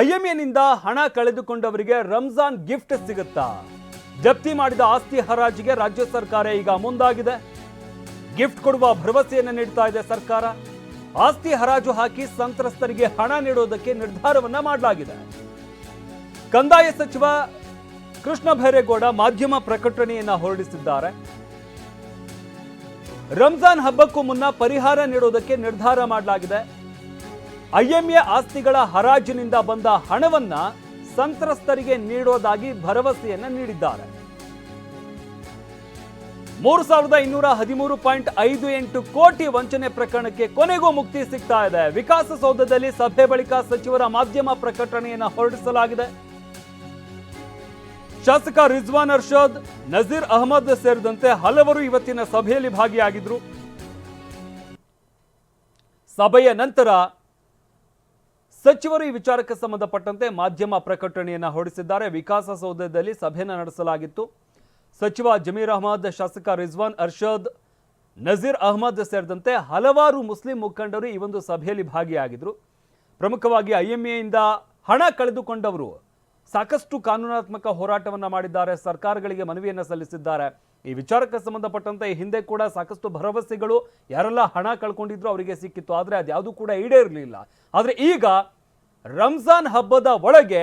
ಐಎಂಎನಿಂದ ಹಣ ಕಳೆದುಕೊಂಡವರಿಗೆ ರಂಜಾನ್ ಗಿಫ್ಟ್ ಸಿಗುತ್ತಾ? ಜಪ್ತಿ ಮಾಡಿದ ಆಸ್ತಿ ಹರಾಜಿಗೆ ರಾಜ್ಯ ಸರ್ಕಾರ ಈಗ ಮುಂದಾಗಿದೆ. ಗಿಫ್ಟ್ ಕೊಡುವ ಭರವಸೆಯನ್ನು ನೀಡ್ತಾ ಇದೆ ಸರ್ಕಾರ. ಆಸ್ತಿ ಹರಾಜು ಹಾಕಿ ಸಂತ್ರಸ್ತರಿಗೆ ಹಣ ನೀಡುವುದಕ್ಕೆ ನಿರ್ಧಾರವನ್ನ ಮಾಡಲಾಗಿದೆ. ಕಂದಾಯ ಸಚಿವ ಕೃಷ್ಣ ಭೈರೇಗೌಡ ಮಾಧ್ಯಮ ಪ್ರಕಟಣೆಯನ್ನ ಹೊರಡಿಸಿದ್ದಾರೆ. ರಂಜಾನ್ ಹಬ್ಬಕ್ಕೂ ಮುನ್ನ ಪರಿಹಾರ ನೀಡುವುದಕ್ಕೆ ನಿರ್ಧಾರ ಮಾಡಲಾಗಿದೆ. ಐಎಂಎ ಆಸ್ತಿಗಳ ಹರಾಜಿನಿಂದ ಬಂದ ಹಣವನ್ನ ಸಂತ್ರಸ್ತರಿಗೆ ನೀಡೋದಾಗಿ ಭರವಸೆಯನ್ನ ನೀಡಿದ್ದಾರೆ. ಮೂರು ಸಾವಿರದ ಇನ್ನೂರ ಹದಿಮೂರು ಪಾಯಿಂಟ್ ಐದು ಎಂಟು ಕೋಟಿ ವಂಚನೆ ಪ್ರಕರಣಕ್ಕೆ ಕೊನೆಗೂ ಮುಕ್ತಿ ಸಿಗ್ತಾ ಇದೆ. ವಿಕಾಸಸೌಧದಲ್ಲಿ ಸಭೆ ಬಳಿಕ ಸಚಿವರ ಮಾಧ್ಯಮ ಪ್ರಕಟಣೆಯನ್ನ ಹೊರಡಿಸಲಾಗಿದೆ. ಶಾಸಕ ರಿಜ್ವಾನ್ ಅರ್ಷದ್, ನಜೀರ್ ಅಹಮದ್ ಸೇರಿದಂತೆ ಹಲವರು ಇವತ್ತಿನ ಸಭೆಯಲ್ಲಿ ಭಾಗಿಯಾಗಿದ್ರು. ಸಭೆಯ ನಂತರ ಸಚಿವರು ಈ ವಿಚಾರಕ್ಕೆ ಸಂಬಂಧಪಟ್ಟಂತೆ ಮಾಧ್ಯಮ ಪ್ರಕಟಣೆಯನ್ನು ಹೊರಡಿಸಿದ್ದಾರೆ. ವಿಕಾಸಸೌಧದಲ್ಲಿ ಸಭೆಯನ್ನು ನಡೆಸಲಾಗಿತ್ತು. ಸಚಿವ ಜಮೀರ್ ಅಹಮದ್, ಶಾಸಕ ರಿಜ್ವಾನ್ ಅರ್ಷದ್, ನಜೀರ್ ಅಹಮದ್ ಸೇರಿದಂತೆ ಹಲವಾರು ಮುಸ್ಲಿಂ ಮುಖಂಡರು ಈ ಒಂದು ಸಭೆಯಲ್ಲಿ ಭಾಗಿಯಾಗಿದ್ರು. ಪ್ರಮುಖವಾಗಿ ಐಎಂಎಯಿಂದ ಹಣ ಕಳೆದುಕೊಂಡವರು ಸಾಕಷ್ಟು ಕಾನೂನಾತ್ಮಕ ಹೋರಾಟವನ್ನು ಮಾಡಿದ್ದಾರೆ. ಸರ್ಕಾರಗಳಿಗೆ ಮನವಿಯನ್ನು ಸಲ್ಲಿಸಿದ್ದಾರೆ. ಈ ವಿಚಾರಕ್ಕೆ ಸಂಬಂಧಪಟ್ಟಂತೆ ಹಿಂದೆ ಕೂಡ ಸಾಕಷ್ಟು ಭರವಸೆಗಳು, ಯಾರೆಲ್ಲ ಹಣ ಕಳ್ಕೊಂಡಿದ್ರು ಅವರಿಗೆ ಸಿಕ್ಕಿತ್ತು. ಆದರೆ ಅದು ಯಾವುದು ಕೂಡ ಈಡೇರಲಿಲ್ಲ. ಆದರೆ ಈಗ ರಂಜಾನ್ ಹಬ್ಬದ ಒಳಗೆ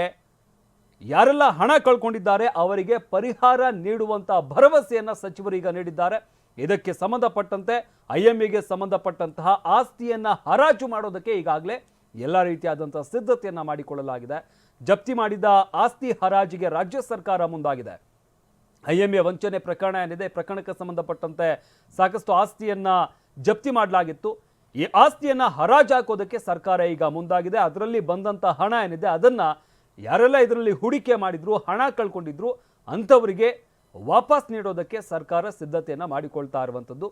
ಯಾರೆಲ್ಲ ಹಣ ಕಳ್ಕೊಂಡಿದ್ದಾರೆ ಅವರಿಗೆ ಪರಿಹಾರ ನೀಡುವಂಥ ಭರವಸೆಯನ್ನು ಸಚಿವರು ಈಗ ನೀಡಿದ್ದಾರೆ. ಇದಕ್ಕೆ ಸಂಬಂಧಪಟ್ಟಂತೆ ಐಎಂಎಗೆ ಸಂಬಂಧಪಟ್ಟಂತಹ ಆಸ್ತಿಯನ್ನ ಹರಾಜು ಮಾಡೋದಕ್ಕೆ ಈಗಾಗಲೇ ಎಲ್ಲ ರೀತಿಯಾದಂಥ ಸಿದ್ಧತೆಯನ್ನ ಮಾಡಿಕೊಳ್ಳಲಾಗಿದೆ. ಜಪ್ತಿ ಮಾಡಿದ ಆಸ್ತಿ ಹರಾಜಿಗೆ ರಾಜ್ಯ ಸರ್ಕಾರ ಮುಂದಾಗಿದೆ. ಐಎಂಎ ವಂಚನೆ ಪ್ರಕರಣ ಏನಿದೆ, ಪ್ರಕರಣಕ್ಕೆ ಸಂಬಂಧಪಟ್ಟಂತೆ ಸಾಕಷ್ಟು ಆಸ್ತಿಯನ್ನ ಜಪ್ತಿ ಮಾಡಲಾಗಿತ್ತು. ಈ ಆಸ್ತಿಯನ್ನ ಹರಾಜು ಹಾಕೋದಕ್ಕೆ ಸರ್ಕಾರ ಈಗ ಮುಂದಾಗಿದೆ. ಅದರಲ್ಲಿ ಬಂದಂತ ಹಣ ಏನಿದೆ, ಅದನ್ನ ಯಾರೆಲ್ಲ ಇದರಲ್ಲಿ ಹೂಡಿಕೆ ಮಾಡಿದ್ರು, ಹಣ ಕಳ್ಕೊಂಡಿದ್ರು, ಅಂಥವರಿಗೆ ವಾಪಸ್ ನೀಡೋದಕ್ಕೆ ಸರ್ಕಾರ ಸಿದ್ಧತೆಯನ್ನ ಮಾಡಿಕೊಳ್ತಾ ಇರುವಂಥದ್ದು.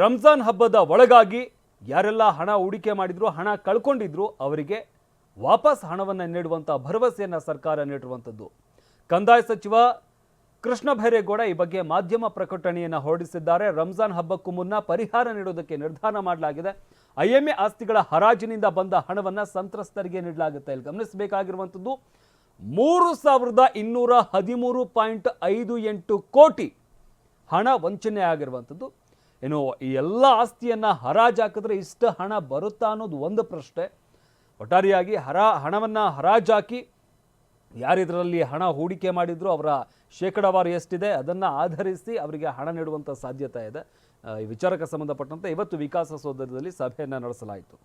ರಂಜಾನ್ ಹಬ್ಬದ ಒಳಗಾಗಿ ಯಾರೆಲ್ಲ ಹಣ ಹೂಡಿಕೆ ಮಾಡಿದ್ರು, ಹಣ ಕಳ್ಕೊಂಡಿದ್ರು, ಅವರಿಗೆ ವಾಪಸ್ ಹಣವನ್ನು ನೀಡುವಂಥ ಭರವಸೆಯನ್ನು ಸರ್ಕಾರ ನೀಡಿರುವಂಥದ್ದು. ಕಂದಾಯ ಸಚಿವ ಕೃಷ್ಣ ಭೈರೇಗೌಡ ಈ ಬಗ್ಗೆ ಮಾಧ್ಯಮ ಪ್ರಕಟಣೆಯನ್ನು ಹೊರಡಿಸಿದ್ದಾರೆ. ರಂಜಾನ್ ಹಬ್ಬಕ್ಕೂ ಮುನ್ನ ಪರಿಹಾರ ನೀಡುವುದಕ್ಕೆ ನಿರ್ಧಾರ ಮಾಡಲಾಗಿದೆ. ಐಎಂಎ ಆಸ್ತಿಗಳ ಹರಾಜಿನಿಂದ ಬಂದ ಹಣವನ್ನು ಸಂತ್ರಸ್ತರಿಗೆ ನೀಡಲಾಗುತ್ತೆ. ಇಲ್ಲಿ ಗಮನಿಸಬೇಕಾಗಿರುವಂಥದ್ದು, ಮೂರು ಸಾವಿರದ ಇನ್ನೂರ ಹದಿಮೂರು ಪಾಯಿಂಟ್ ಐದು ಎಂಟು ಕೋಟಿ ಹಣ ವಂಚನೆ ಆಗಿರುವಂಥದ್ದು. ಏನು ಈ ಎಲ್ಲ ಆಸ್ತಿಯನ್ನು ಹರಾಜು ಹಾಕಿದ್ರೆ ಇಷ್ಟು ಹಣ ಬರುತ್ತಾ ಅನ್ನೋದು ಒಂದು ಪ್ರಶ್ನೆ. ಒಟ್ಟಾರೆಯಾಗಿ ಹರ ಹಣವನ್ನು ಹರಾಜಾಕಿ ಯಾರಿದರಲ್ಲಿ ಹಣ ಹೂಡಿಕೆ ಮಾಡಿದ್ರು ಅವರ ಶೇಕಡಾವಾರು ಎಷ್ಟಿದೆ ಅದನ್ನು ಆಧರಿಸಿ ಅವರಿಗೆ ಹಣ ನೀಡುವಂಥ ಸಾಧ್ಯತೆ ಇದೆ. ಈ ವಿಚಾರಕ್ಕೆ ಸಂಬಂಧಪಟ್ಟಂತೆ ಇವತ್ತು ವಿಕಾಸಸೌಧದಲ್ಲಿ ಸಭೆಯನ್ನು ನಡೆಸಲಾಯಿತು.